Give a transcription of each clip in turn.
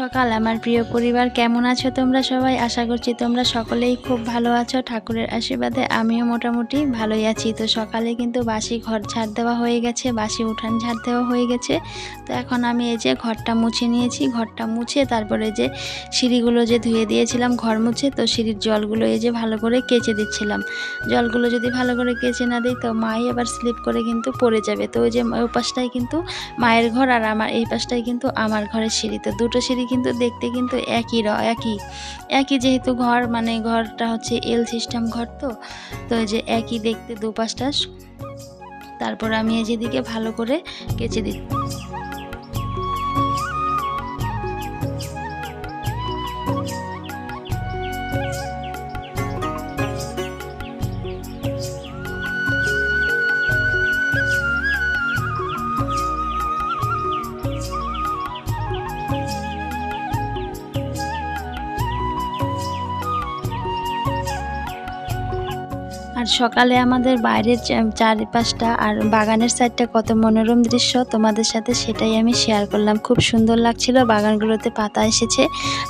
সকাল। আমার প্রিয় পরিবার, কেমন আছো তোমরা সবাই? আশা করছি তোমরা সকলেই খুব ভালো আছো। ঠাকুরের আশীর্বাদে আমিও মোটামুটি ভালোই আছি। তো সকালে কিন্তু বাসি ঘর ঝাড় দেওয়া হয়ে গেছে, বাসি উঠান ঝাড় দেওয়া হয়ে গেছে। তো এখন আমি এই যে ঘরটা মুছে নিয়েছি। ঘরটা মুছে তারপরে যে সিঁড়িগুলো যে ধুয়ে দিয়েছিলাম ঘর মুছে, তো সিঁড়ির জলগুলো এই যে ভালো করে কেচে দিচ্ছিলাম। জলগুলো যদি ভালো করে কেচে না দিই, তো মাই আবার স্লিপ করে কিন্তু পড়ে যাবে। তো ওই যে ওই পাশটাই কিন্তু মায়ের ঘর আর আমার, এই পাশটাই কিন্তু আমার ঘরের সিঁড়ি। তো দুটো সিঁড়ি কিন্তু দেখতে কিন্তু একই র, একই একই যেহেতু ঘর মানে ঘরটা হচ্ছে এল সিস্টেম ঘর তো তো যে একই দেখতে দুপাশটা, তারপর আমি যেদিকে ভালো করে কেচে দিই আর সকালে আমাদের বাইরের চারিপাশটা আর বাগানের সাইডটা কত মনোরম দৃশ্য, তোমাদের সাথে সেটাই আমি শেয়ার করলাম। খুব সুন্দর লাগছিল, বাগানগুলোতে পাতা এসেছে।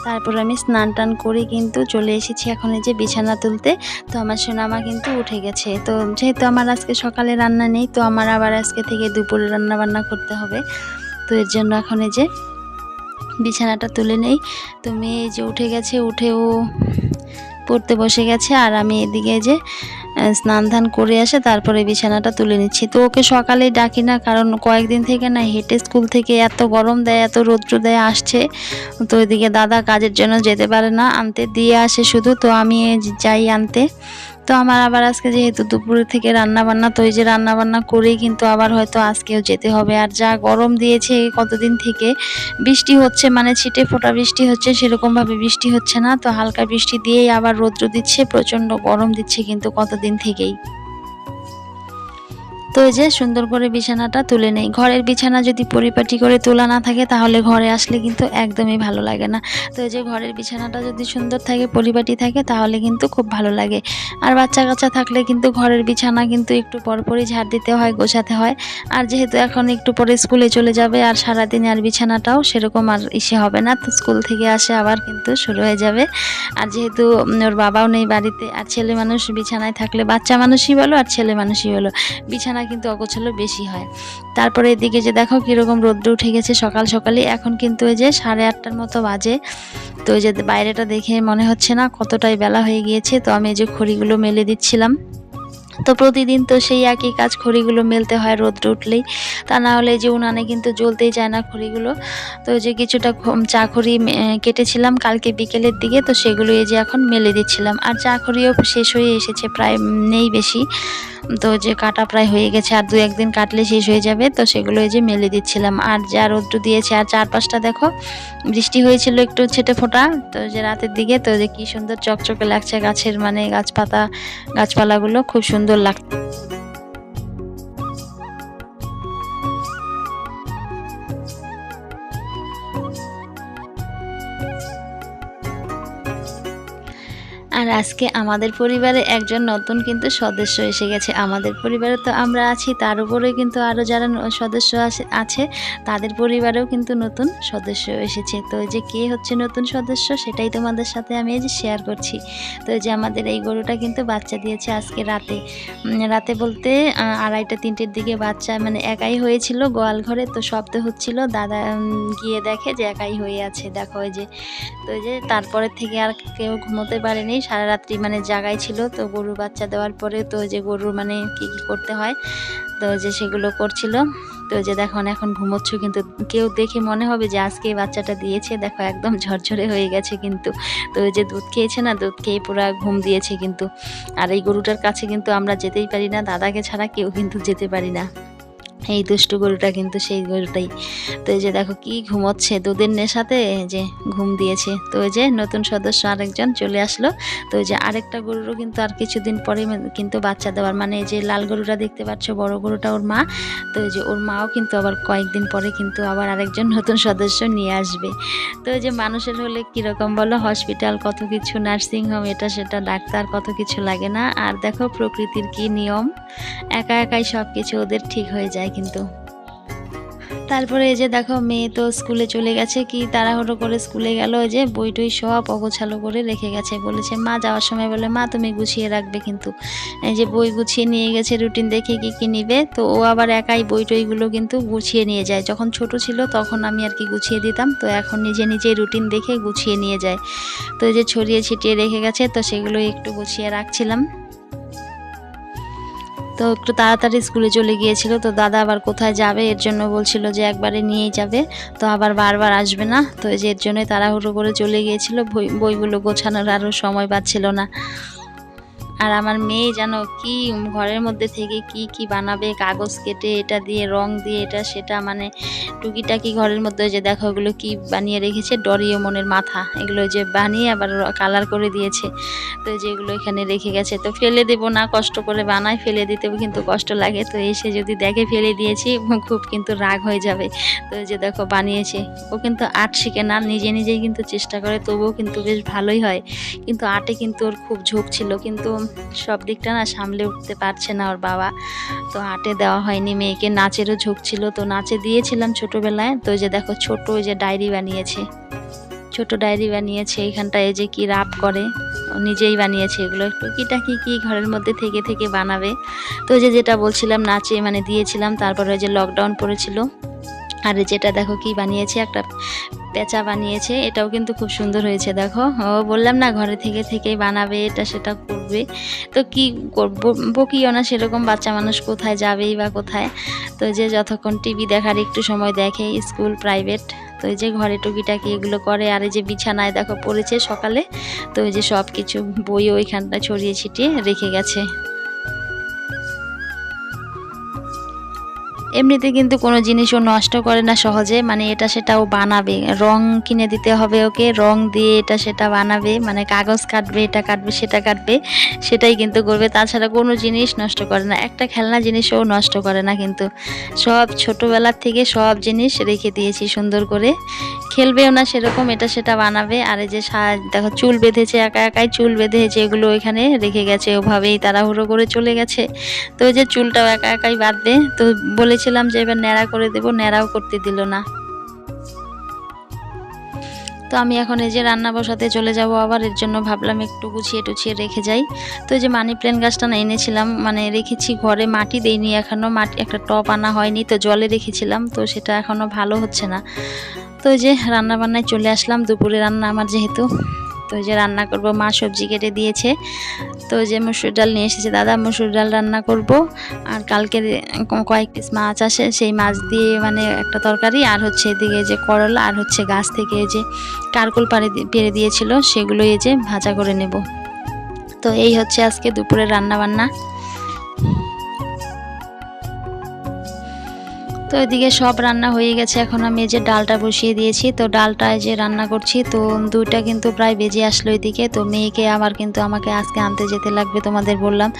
তারপর আমি স্নান টান করে কিন্তু চলে এসেছি এখন এই যে বিছানা তুলতে। তো আমার সোনামা কিন্তু উঠে গেছে। তো যেহেতু আমার আজকে সকালে রান্না নেই, তো আমার আবার আজকে থেকে দুপুরে রান্না বান্না করতে হবে। তো এর জন্য এখন এই যে বিছানাটা তুলে নেই। তো মেয়ে যে উঠে গেছে, উঠেও পড়তে বসে গেছে। আর আমি এদিকে যে স্নান ধান করে আসে, তারপরে বিছানাটা তুলে নিচ্ছি। তো ওকে সকালেই ডাকি না, কারণ কয়েকদিন থেকে না হেঁটে স্কুল থেকে এত গরম দেয়, এত রৌদ্র দেয়, আসছে। তো ওইদিকে দাদা কাজের জন্য যেতে পারে না, আনতে দিয়ে আসে শুধু। তো আমি যাই আনতে। তো আমার আবার আজকে যেহেতু দুপুরে থেকে রান্না বান্না তো এই যে রান্না বান্না করেই কিন্তু আবার হয়তো আজকেও যেতে হবে। আর যা গরম দিয়েছে কতদিন থেকে, বৃষ্টি হচ্ছে মানে ছিটে ফোটা বৃষ্টি হচ্ছে, সেরকমভাবে বৃষ্টি হচ্ছে না। তো হালকা বৃষ্টি দিয়েই আবার রৌদ্র দিচ্ছে, প্রচণ্ড গরম দিচ্ছে কিন্তু কতদিন থেকেই। তো এই যে সুন্দর করে বিছানাটা তুলে নেই। ঘরের বিছানা যদি পরিপাটি করে তোলা না থাকে, তাহলে ঘরে আসলে কিন্তু একদমই ভালো লাগে না। তো এই যে ঘরের বিছানাটা যদি সুন্দর থাকে, পরিপাটি থাকে, তাহলে কিন্তু খুব ভালো লাগে। আর বাচ্চা কাচ্চা থাকলে কিন্তু ঘরের বিছানা কিন্তু একটু পরপরই ঝাড় দিতে হয়, গোছাতে হয়। আর যেহেতু এখন একটু পরে স্কুলে চলে যাবে, আর সারাদিন আর বিছানাটাও সেরকম আর ইসে হবে না, তো স্কুল থেকে আসে আবার কিন্তু শুরু হয়ে যাবে। আর যেহেতু ওর বাবাও নেই বাড়িতে, আর ছেলে মানুষ বিছানায় থাকলে বাচ্চা মানুষই বলো, আর ছেলে মানুষই বলো, বিছানা কিন্তু অগোছালো বেশি হয়। তারপরে এদিকে যে দেখো কীরকম রোদ্র উঠে গেছে সকাল সকালে এখন কিন্তু ওই যে সাড়ে আটটার মতো বাজে। তো ওই যে বাইরেটা দেখে মনে হচ্ছে না কতটাই বেলা হয়ে গিয়েছে। তো আমি এই যে খড়িগুলো মেলে দিচ্ছিলাম। তো প্রতিদিন তো সেই একই কাজ খড়িগুলো মেলতে হয় রোদ্র উঠলেই। তা না হলে যে উনানে কিন্তু জ্বলতেই যায় না খড়িগুলো। তো যে কিছুটা চা খড়ি কেটেছিলাম কালকে বিকেলের দিকে, তো সেগুলো এই যে এখন মেলে দিচ্ছিলাম। আর চা খড়িও শেষ হয়ে এসেছে, প্রায় নেই বেশি। তো যে কাটা প্রায় হয়ে গেছে, আর দু একদিন কাটলে শেষ হয়ে যাবে, তো সেগুলো এই যে মেলে দিচ্ছিলাম। আর যা রৌদ্র দিয়েছে, আর চারপাশটা দেখো, বৃষ্টি হয়েছিল একটু ছেটে ফোটা, তো যে রাতের দিকে, তো যে কি সুন্দর চকচকে লাগছে গাছের মানে গাছপাতা, গাছপালাগুলো, খুব সুন্দর লাগছে আর আজকে আমাদের পরিবারে একজন নতুন কিন্তু সদস্য এসে গেছে। আমাদের পরিবারে তো আমরা আছি, তার উপরে কিন্তু আরও যারা সদস্য আছে- তাদের পরিবারেও কিন্তু নতুন সদস্য এসেছে। তো যে কে হচ্ছে নতুন সদস্য, সেটাই তোমাদের সাথে আমি এই যে শেয়ার করছি। তো যে আমাদের এই গরুটা কিন্তু বাচ্চা দিয়েছে আজকে রাতে। রাতে বলতে আড়াইটা, তিনটের দিকে বাচ্চা মানে একাই হয়েছিল গোয়াল ঘরে। তো শব্দ হচ্ছিল, দাদা গিয়ে দেখে যে একাই হয়ে আছে। দেখো ওই যে, তো যে তারপরের থেকে আর কেউ ঘুমোতে পারেনি, সারা রাত্রি মানে জাগাই ছিল, তো গরু বাচ্চা দেওয়ার পরে তো যে গরুর মানে কি কি করতে হয়, তো যে সেগুলো করছিল। তো যে দেখো, এখন ঘুমোচ্ছ কিন্তু কেউ দেখে মনে হবে যে আজকে বাচ্চাটা দিয়েছে। দেখো, একদম ঝরঝরে হয়ে গেছে কিন্তু। তো যে দুধ খেয়েছে না, দুধ খেয়ে পুরো ঘুম দিয়েছে কিন্তু। আর এই গরুটার কাছে কিন্তু আমরা যেতেই পারি না, দাদাকে ছাড়া কেউ কিন্তু যেতে পারি না। এই দুষ্টু গরুটা কিন্তু সেই গরুটাই। তো এই যে দেখো কি ঘুমোচ্ছে দুধের নেশাতে, এই যে ঘুম দিয়েছে। তো ওই যে নতুন সদস্য আরেকজন চলে আসলো। তো ওই যে আরেকটা গরুরও কিন্তু আর কিছুদিন পরে কিন্তু বাচ্চা দেওয়ার। মানে এই যে লাল গরুটা দেখতে পাচ্ছ, বড় গরুটা ওর মা। তো ওই যে ওর মাও কিন্তু আবার কয়েকদিন পরে কিন্তু আবার আরেকজন নতুন সদস্য নিয়ে আসবে। তো ওই যে মানুষের হলে কীরকম বলো, হসপিটাল কত কিছু, নার্সিং হোম, এটা সেটা, ডাক্তার কত কিছু লাগে না। আর দেখো প্রকৃতির কি নিয়ম, একা একাই সব কিছু ওদের ঠিক হয়ে যায়। কিন্তু। তারপরে এই যে দেখো, মেয়ে তো স্কুলে চলে গেছে, কি তাড়াহুড়ো করে স্কুলে গেল যে বই টই সব অগোছালো করে রেখে গেছে। বলেছে, মা যাওয়ার সময় বলে, মা, তুমি গুছিয়ে রাখবে কিন্তু। এই যে বই গুছিয়ে নিয়ে গেছে রুটিন দেখে কি কি নিবে। তো ও আবার একাই বই টইগুলো কিন্তু গুছিয়ে নিয়ে যায়। যখন ছোট ছিল তখন আমি আর কি গুছিয়ে দিতাম। তো এখন নিজে নিজে রুটিন দেখে গুছিয়ে নিয়ে যায়। তো এই যে ছড়িয়ে ছিটিয়ে রেখে গেছে, তো সেগুলো একটু গুছিয়ে রাখছিলাম। তো একটু তাড়াতাড়ি স্কুলে চলে গিয়েছিল, তো দাদা আবার কোথায় যাবে? এর জন্য বলছিল যে একবারে নিয়েই যাবে, তো আবার বারবার আসবে না। তো যে এর জন্যই তাড়াহুড়ো করে চলে গিয়েছিল, বই বইগুলো গোছানোর আরও সময় পাচ্ছিল না। আর আমার মেয়ে যেন কি ঘরের মধ্যে থেকে কি কি বানাবে, কাগজ কেটে এটা দিয়ে, রং দিয়ে এটা, সেটা মানে টুকিটাকি ঘরের মধ্যে যে দেখো ওগুলো কি বানিয়ে রেখেছে ডরিয়মনের মাথা। এগুলো যে বানিয়ে আবার কালার করে দিয়েছে। তো যেগুলো এখানে রেখে গেছে। তো ফেলে দেব না, কষ্ট করে বানায় ফেলে দিতেও কিন্তু কষ্ট লাগে। তো এসে যদি দেখে ফেলে দিয়েছি, খুব কিন্তু রাগ হয়ে যাবে। তো যে দেখো বানিয়েছে। ও কিন্তু আর্ট শিখে না, নিজে নিজেই কিন্তু চেষ্টা করে, তবুও কিন্তু বেশ ভালোই হয়। কিন্তু আর্টে কিন্তু ওর খুব ঝোঁক ছিল। কিন্তু সব দিকটা না সামলে উঠতে পারছে না ওর বাবা। তো আর্টে দেওয়া হয়নি মেয়েকে, নাচেরও ঝোঁক ছিল। তো নাচে দিয়েছিলাম ছোটোবেলায়। তো যে দেখো, ছোট ওই যে ডায়েরি বানিয়েছে। ছোট ডায়েরি বানিয়েছে, এখানটায় যে কি রাপ করে নিজেই বানিয়েছে এগুলো। টুকিটা কি কি ঘরের মধ্যে থেকে থেকে বানাবে। তো যে যেটা বলছিলাম, নাচে মানে দিয়েছিলাম, তারপরে ওই যে লকডাউন পড়েছিল। আর যেটা দেখো কি বানিয়েছে, একটা পেঁচা বানিয়েছে, এটাও কিন্তু খুব সুন্দর হয়েছে, দেখো। ও বললাম না ঘরে থেকে থেকেই বানাবে, এটা সেটা করবে। তো কি করব, বকিও না সেরকম বাচ্চা মানুষ কোথায় যাবেই বা কোথায়। তো যে যতক্ষণ টিভি দেখার একটু সময় দেখে, স্কুল, প্রাইভেট, তো এই যে ঘরে টুকিটাকি এগুলো করে, আর এই যে বিছানায় দেখো পড়েছে সকালে, তো এই যে সব কিছু বই ওইখানটা ছড়িয়ে ছিটিয়ে রেখে গেছে। এমনিতে কিন্তু কোনো জিনিসও নষ্ট করে না সহজে মানে এটা সেটাও বানাবে। রং কিনে দিতে হবে ওকে, রং দিয়ে এটা সেটা বানাবে মানে কাগজ কাটবে, এটা কাটবে, সেটা কাটবে, সেটাই কিন্তু করবে। তাছাড়া কোনো জিনিস নষ্ট করে না, একটা খেলনা জিনিসও নষ্ট করে না কিন্তু। সব ছোটোবেলার থেকে সব জিনিস রেখে দিয়েছি সুন্দর করে। খেলবেও না সেরকম, এটা সেটা বানাবে। আর এই যে দেখো চুল বেঁধেছে, একা একাই চুল বেঁধেছে, এগুলো ওইখানে রেখে গেছে, ওভাবেই তাড়াহুড়ো করে চলে গেছে। তো ওই যে চুলটাও একা একাই বাঁধবে, তো বলেছিলাম যে এবার ন্যাড়া করে দেবো, ন্যাড়াও করতে দিল না। তো আমি এখন এই যে রান্না বসাতে চলে যাব আবার, এর জন্য ভাবলাম একটু গুছিয়ে টুছিয়ে রেখে যাই। তো যে মানি প্ল্যান্ট গাছটা না এনেছিলাম মানে রেখেছি ঘরে মাটি দেইনি এখনও মাটি, একটা টপ আনা হয়নি, তো জলে রেখেছিলাম, তো সেটা এখনও ভালো হচ্ছে না। তো যে রান্না বান্নায় চলে আসলাম, দুপুরে রান্না আমার যেহেতু। তো যে রান্না করব, মা সবজি কেটে দিয়েছে। তো যে মুসুর ডাল নিয়ে এসেছে দাদা, মসুর ডাল রান্না করব। আর কালকে কয়েক পিস মাছ আসে, সেই মাছ দিয়ে মানে একটা তরকারি, আর হচ্ছে এদিকে যে করলা, আর হচ্ছে গাছ থেকে যে কারকুল পাড়ে পেরে দিয়েছিল সেগুলো এই যে ভাজা করে নেব। তো এই হচ্ছে আজকে দুপুরের রান্না বান্না তো এদিকে সব রান্না হয়ে গেছে। এখন আমি যে ডালটা বসিয়ে দিয়েছি। তো ডালটা এই যে রান্না করছি, তো দুইটা কিন্তু প্রায় বেজে আসলো এদিকে। তো মেয়েকে আবার কিন্তু আমাকে আজকে আনতে যেতে লাগবে তোমাদের বললাম।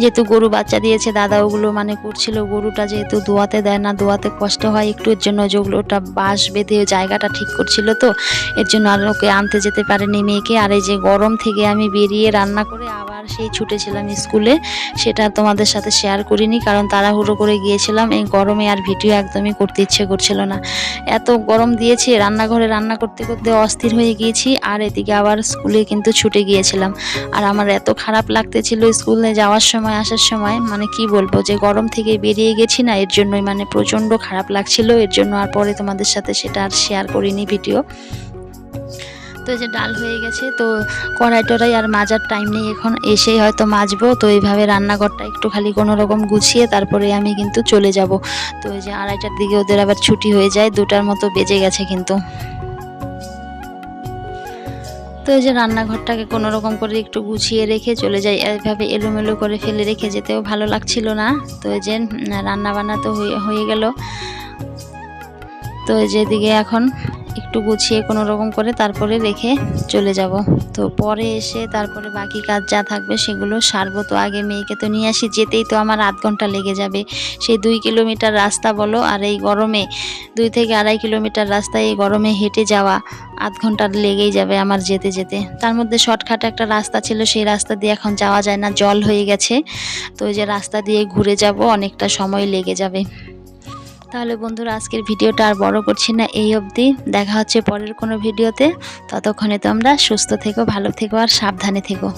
যেহেতু গরু বাচ্চা দিয়েছে, দাদা ওগুলো মানে করছিল। গরুটা যেহেতু দোয়াতে দেয় না দোয়াতে কষ্ট হয়, একটু এর জন্য যেগুলো ওটা বাঁশ বেঁধে জায়গাটা ঠিক করছিল তো, এর জন্য আর ওকে আনতে যেতে পারেনি মেয়েকে। আর এই যে গরম থেকে আমি বেরিয়ে রান্না করে সেই ছুটেছিলাম স্কুলে, সেটা তোমাদের সাথে শেয়ার করিনি কারণ তাড়াহুড়ো করে গিয়েছিলাম। এই গরমে আর ভিডিও একদমই করতে ইচ্ছে করছিল না। এত গরম দিয়েছে, রান্নাঘরে রান্না করতে করতে অস্থির হয়ে গিয়েছি আর এদিকে আবার স্কুলে কিন্তু ছুটে গিয়েছিলাম। আর আমার এত খারাপ লাগতেছিল স্কুলে যাওয়ার সময়, আসার সময় মানে কি বলব যে গরম থেকে বেরিয়ে গেছি না, এর জন্যই মানে প্রচণ্ড খারাপ লাগছিল, এর জন্য আর পরে তোমাদের সাথে সেটা আর শেয়ার করিনি ভিডিও তো এই যে ডাল হয়ে গেছে, তো কড়াই টড়াই আর মাজার টাইম নেই এখন। এসেই হয়তো মাজবো, তো এইভাবে রান্নাঘরটা একটু খালি কোনো রকম গুছিয়ে তারপরে আমি কিন্তু চলে যাব। তো এই যে আড়াইটার দিকে ওদের আবার ছুটি হয়ে যায়, দুটার মতো বেজে গেছে কিন্তু। তো এই যে রান্নাঘরটাকে কোনো রকম করে একটু গুছিয়ে রেখে চলে যাই। এইভাবে এলোমেলো করে ফেলে রেখে যেতেও ভালো লাগছিল না। তো এই যে রান্না বান্না তো হয়ে হয়ে গেল। তো এই যে এখন একটু গুছিয়ে কোনো রকম করে তারপরে রেখে চলে যাব। তো পরে এসে তারপরে বাকি কাজ যা থাকবে সেগুলো সারবো। তো আগে মেয়েকে তো নিয়ে আসি, যেতেই তো আমার আধ ঘণ্টা লেগে যাবে। সেই দুই কিলোমিটার রাস্তা বলো, আর এই গরমে, দুই থেকে আড়াই কিলোমিটার রাস্তায় এই গরমে হেঁটে যাওয়া আধ ঘণ্টা লেগেই যাবে আমার যেতে যেতে। তার মধ্যে শর্টকাট একটা রাস্তা ছিল, সেই রাস্তা দিয়ে এখন যাওয়া যায় না, জল হয়ে গেছে। তো ওই যে রাস্তা দিয়ে ঘুরে যাব, অনেকটা সময় লেগে যাবে। তাহলে বন্ধুরা আজকের ভিডিওটা আর বড় করছি না এই অবধি। দেখা হচ্ছে পরের কোনো ভিডিওতে। ততক্ষণে তোমরা সুস্থ থেকো, ভালো থেকো আর সাবধানে থেকো।